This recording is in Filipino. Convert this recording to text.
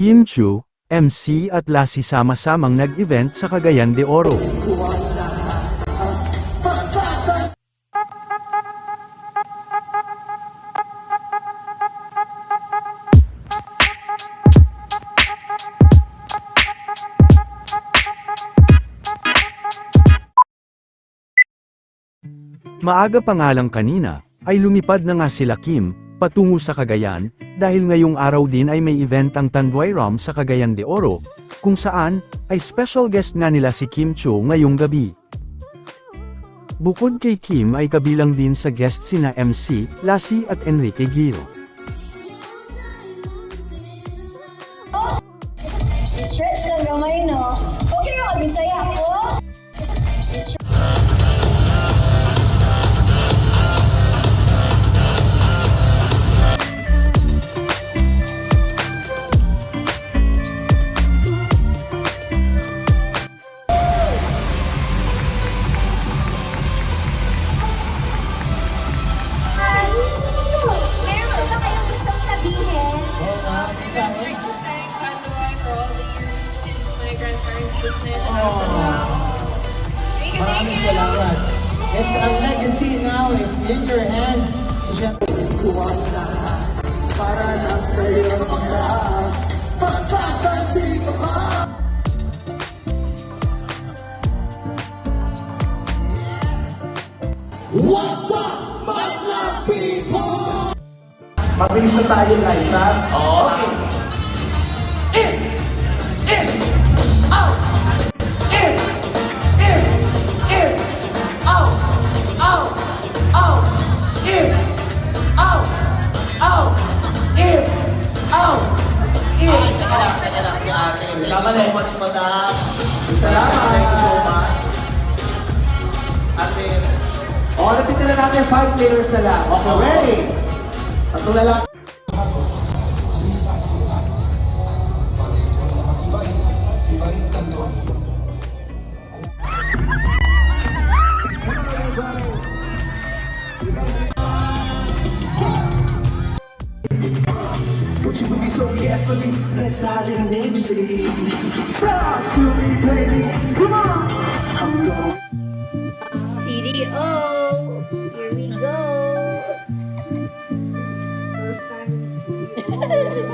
Kim Chu, MC at Lassie sama-samang nag-event sa Cagayan de Oro. Maaga pa nga lang kanina, ay lumipad na nga sila Kim, patungo sa Cagayan, dahil ngayong araw din ay may event ang Tanduay Ram sa Cagayan de Oro, kung saan, ay special guest nga nila si Kim Cho ngayong gabi. Bukod kay Kim ay kabilang din sa guest sina MC, Lassie at Enrique Gil. Stretch lang gamay, no? Okay ka magbisaya ko? Maraming salamat. It's a legacy now. It's in your hands. So, syempre, para na sa'yo ang lahat. Basta nandito ka. What's up, my love people? Mabilis na tayo? Oo. Okay. Thank you so much, madam. Salamat! Thank you so much. Ate, O, natitira na natin 5 players na lang. Okay, ready? Tatlo na. you move so carefully. Let's in dangerously. Talk to me, baby. Come on. I'm going. CDO. Here we go. First time in CDO.